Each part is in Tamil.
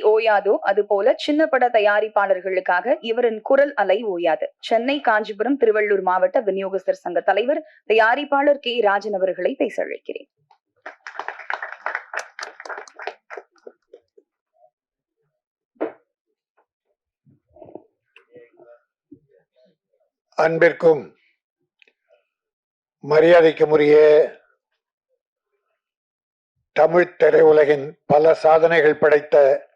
ஓயாதோ. அதுபோல சின்ன பட தயாரிப்பாளர்களுக்காக இவரின் குரல் அலை ஓயாது. சென்னை காஞ்சிபுரம் திருவள்ளூர் மாவட்ட விநியோகஸ்தர் சங்க தலைவர் தயாரிப்பாளர் கே. ராஜன் அவர்களை பேச அழைக்கிறேன். அன்பிற்கும் மரியாதைக்குரிய தமிழ் திரையுலகின் பல சாதனைகள் படைத்த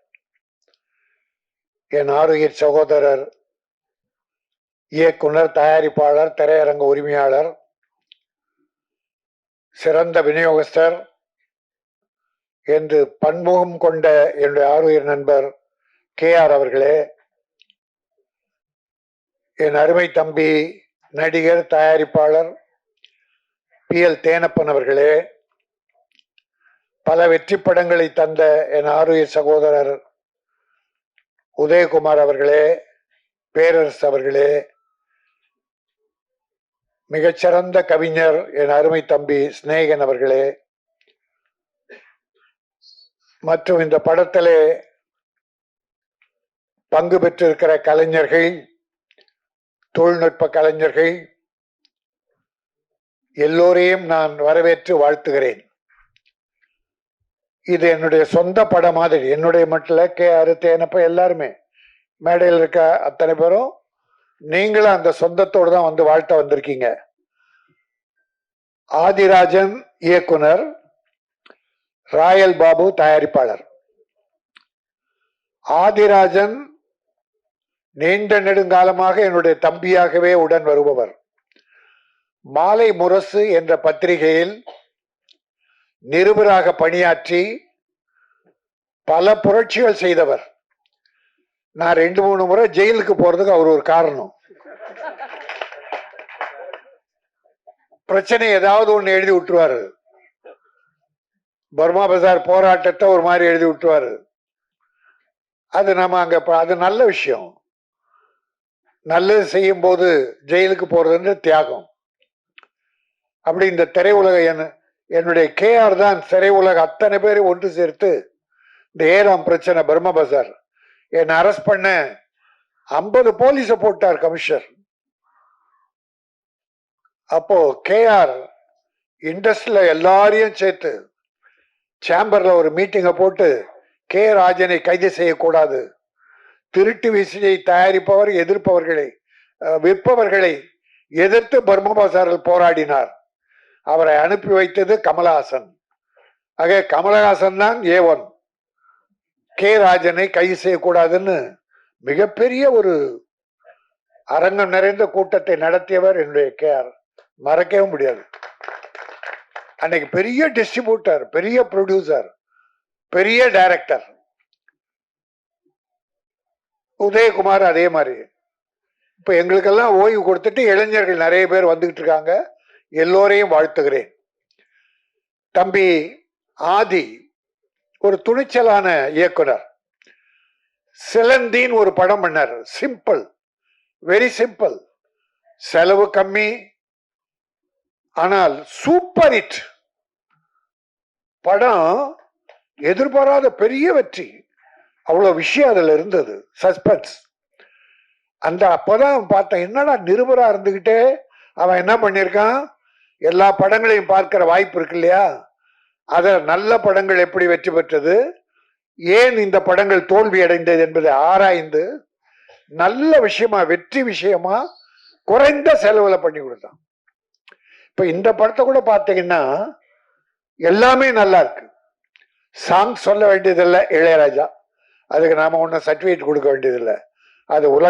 என் ஆருயிர் சகோதரர் இயக்குனர் தயாரிப்பாளர் திரையரங்க உரிமையாளர் சிறந்த விநியோகஸ்தர் என்று பன்முகம் கொண்ட என்னுடைய ஆருயிர் நண்பர் கே ஆர் அவர்களே என் அருமை தம்பி நடிகர் தயாரிப்பாளர் பி எல் தேனப்பன் அவர்களே பல வெற்றி படங்களை தந்த என் ஆருயிர் சகோதரர் உதயகுமார் அவர்களே பேரரசு அவர்களே மிகச்சிறந்த கவிஞர் என் அருமை தம்பி சிநேகன் அவர்களே மற்றும் இந்த படத்திலே பங்கு பெற்றிருக்கிற கலைஞர்கள் தொழில்நுட்ப கலைஞர்கள் எல்லோரையும் நான் வரவேற்று வாழ்த்துகிறேன். இது என்னுடைய சொந்த படம் மாதிரி. என்னுடைய மட்டும் கே ஆறு தேனப்ப எல்லாருமே. மேடையில் இருக்க அத்தனை பேரும் நீங்களும் அந்த சொந்தத்தோடு தான் வந்து வாழ்த்த வந்திருக்கீங்க. ஆதிராஜன் இயக்குனர் ராயல் பாபு தயாரிப்பாளர். ஆதிராஜன் நீண்ட நெடுங்காலமாக என்னுடைய தம்பியாகவே உடன் வருபவர். மாலை முரசு என்ற பத்திரிகையில் நிருபராக பணியாற்றி பல புரட்சிகள் செய்தவர். நான் ரெண்டு மூணு முறை ஜெயிலுக்கு போறதுக்கு அவர் ஒரு காரணம். பிரச்சனை ஏதாவது ஒண்ணு எழுதி விட்டுருவாரு. பர்மா பஜார் போராட்டத்தை ஒரு மாதிரி எழுதி விட்டுருவாரு. அது நம்ம அங்க அது நல்ல விஷயம். நல்லது செய்யும் போது ஜெயிலுக்கு போறதுன்ற தியாகம். அப்படி இந்த திரையுலக என் என்னுடைய கேஆர் தான் சிறை உலக அத்தனை பேரை ஒன்று சேர்த்து இந்த ஏழாம் பிரச்சனை பர்மா பசார் என்னை அரெஸ்ட் பண்ண ஐம்பது போலீஸை போட்டார் கமிஷனர் அப்போ கேஆர் இண்டஸ்ட்ரியில எல்லாரையும் சேர்த்து சேம்பர்ல ஒரு மீட்டிங்கை போட்டு கே ராஜனை கைது செய்யக்கூடாது. திருட்டு விசையை தயாரிப்பவர் எதிர்ப்பவர்களை விற்பவர்களை எதிர்த்து பர்மா பசாரில் போராடினார். அவரை அனுப்பி வைத்தது கமலஹாசன். ஆக கமலஹாசன் தான் ஏ ஒன். கே ராஜனை கைது செய்யக்கூடாதுன்னு மிகப்பெரிய ஒரு அரங்கம் நிறைந்த கூட்டத்தை நடத்தியவர் என்னுடைய கே ஆர். மறக்கவே முடியாது. அன்னைக்கு பெரிய டிஸ்ட்ரிபியூட்டர் பெரிய ப்ரொடியூசர் பெரிய டைரக்டர் உதயகுமார் அதே மாதிரி. இப்ப எங்களுக்கெல்லாம் ஓய்வு கொடுத்துட்டு இளைஞர்கள் நிறைய பேர் வந்துகிட்டு இருக்காங்க. எல்லோரையும் வாழ்த்துகிறேன். தம்பி ஆதி ஒரு துணிச்சலான இயக்குனர். சிலந்தின் ஒரு படம் பண்ணார். சிம்பிள் வெரி சிம்பிள் செலவு கம்மி ஆனால் சூப்பர் ஹிட் படம் எதிர்பாராத பெரிய வெற்றி. அவ்வளவு விஷயம் அதுல இருந்தது. சஸ்பென்ஸ் அந்த அப்பதான் பார்த்தேன் என்னடா நிருபரா இருந்துகிட்டே? அவன் என்ன பண்ணியிருக்கான்? எல்லா படங்களையும் பார்க்கிற வாய்ப்பு இருக்கு இல்லையா? அத நல்ல படங்கள் எப்படி வெற்றி பெற்றது? ஏன் இந்த படங்கள் தோல்வி அடைந்தது என்பதை ஆராய்ந்து நல்ல விஷயமா வெற்றி விஷயமா குறைந்த செலவுல பண்ணி கொடுத்தான் இப்ப இந்த படத்தை கூட பார்த்தீங்கன்னா எல்லாமே நல்லா இருக்கு. சாங் சொல்ல வேண்டியதில்லை இளையராஜா. அதுக்கு நாம ஒன்றும் சர்டிஃபிகேட் கொடுக்க வேண்டியதில்லை. அது உலக